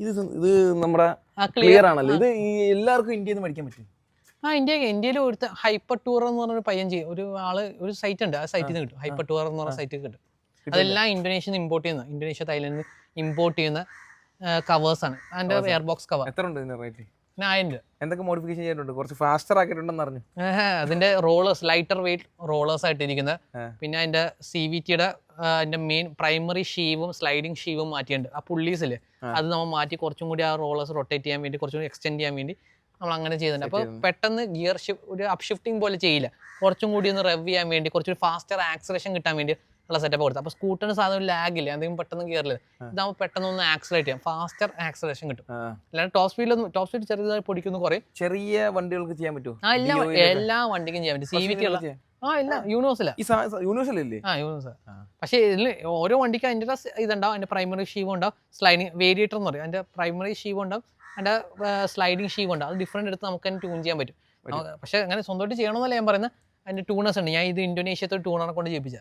ഇത് ഇത് നമ്മുടെ ക്ലിയർ ആണല്ലോ. ഇത് ഈ എല്ലാവർക്കും ഇന്ത്യയിൽ നിന്ന് മേടിക്കാൻ പറ്റും. ആ ഇന്ത്യ ഇന്ത്യയിൽ ഒരുത്ത ഹൈപ്പർ ടൂർ എന്ന് പറഞ്ഞൊരു പയ്യൻ ചെയ്യും. ഒരു ആൾ ഒരു സൈറ്റ് ഉണ്ട്. ആ സൈറ്റിൽ നിന്ന് കിട്ടും. ഹൈപ്പർ ടൂർ എന്ന് പറഞ്ഞ സൈറ്റിൽ കിട്ടും. അതെല്ലാം ഇന്തോനേഷ്യ ഇമ്പോർട്ട് ചെയ്യുന്ന ഇന്തോനേഷ്യ തായ്ലൻഡ് ഇമ്പോർട്ട് ചെയ്യുന്ന കവേഴ്സ് ആണ്. അതിന്റെ എയർ ബോക്സ് കവർ എത്ര ഉണ്ട് റേറ്റ് ആയിരം രൂപ എന്തൊക്കെ മോഡിഫിക്കേഷൻ ചെയ്തിട്ടുണ്ട്? കുറച്ച് ഫാസ്റ്റർ ആക്കിയിട്ടുണ്ടെന്ന് പറഞ്ഞു അതിന്റെ റോളേഴ്സ് ലൈറ്റർ വെയിറ്റ് റോളേഴ്സ് ആയിട്ട് ഇരിക്കുന്നത് പിന്നെ അതിന്റെ സി വി ടിയുടെ അതിന്റെ മെയിൻ പ്രൈമറി ഷീവും സ്ലൈഡിങ് ഷീവും മാറ്റിയിട്ടുണ്ട്. ആ പുള്ളീസിൽ അത് നമ്മൾ മാറ്റി കുറച്ചും കൂടി ആ റോളേഴ്സ് റൊട്ടേറ്റ് ചെയ്യാൻ വേണ്ടി കുറച്ചും കൂടി എക്സ്റ്റെൻഡ് ചെയ്യാൻ വേണ്ടി നമ്മൾ അങ്ങനെ ചെയ്യുന്നുണ്ട് അപ്പോൾ പെട്ടെന്ന് ഗിയർ ഷിഫ്റ്റ് ഒരു അപ്ഷിഫ്റ്റിംഗ് പോലെ ചെയ്യില്ല. കുറച്ചും കൂടി ഒന്ന് റെവ് ചെയ്യാൻ വേണ്ടി കുറച്ചുകൂടി ഫാസ്റ്റർ ആക്സലേഷൻ കിട്ടാൻ വേണ്ടി ഉള്ള സെറ്റപ്പ് കൊടുത്തത്. അപ്പോൾ സ്കൂട്ടറിന് സാധനം ലാഗില്ല എന്തെങ്കിലും പെട്ടെന്ന് കയറില്ല. ഇതാകുമ്പോൾ പെട്ടെന്ന് ഒന്ന് ആക്സലേറ്റ് ചെയ്യാം. ഫാസ്റ്റർ ആക്സലേഷൻ കിട്ടും. അല്ലാണ്ട് ടോപ്പ് സ്പീഡിലൊന്നും ടോപ്പ് സ്പീഡ് ചെറിയ പൊടിക്കുന്നു കുറേ. ചെറിയ വണ്ടികൾക്ക് ചെയ്യാൻ പറ്റുമോ ആ എല്ലാ? എല്ലാ വണ്ടിക്കും ചെയ്യാൻ പറ്റും. സി വി ടി ഉള്ള. ആ ഇല്ല. യൂണിവേഴ്സില ഈ യൂണിവേഴ്സൽ ആ യൂണിവേഴ്സ്. പക്ഷേ ഇതിൽ ഓരോ വണ്ടിക്കും അതിന്റെ ഇതുണ്ടാവും. അതിന്റെ പ്രൈമറി ഷീവ് ഉണ്ടാവും. സ്ലൈഡിങ് വേരിയേറ്റർ എന്ന് പറയും. അതിന്റെ പ്രൈമറി ഷീവ് ഉണ്ടാവും. അതിന്റെ സ്ലൈഡിങ് ഷീവ് ഉണ്ടാവും. അത് ഡിഫറെന്റ് എടുത്ത് നമുക്ക് തന്നെ ട്യൂൺ ചെയ്യാൻ പറ്റും. പറ്റും. പക്ഷേ അങ്ങനെ സ്വന്തമായിട്ട് ചെയ്യണമെന്നല്ല ഞാൻ പറയുന്നത്. അതിന്റെ ട്യൂണേഴ്സ് ഉണ്ട്. ഞാൻ ഇത് ഇന്തോനേഷ്യത്തെ ട്യൂണറെ കൊണ്ട് ചെയ്യിപ്പിച്ച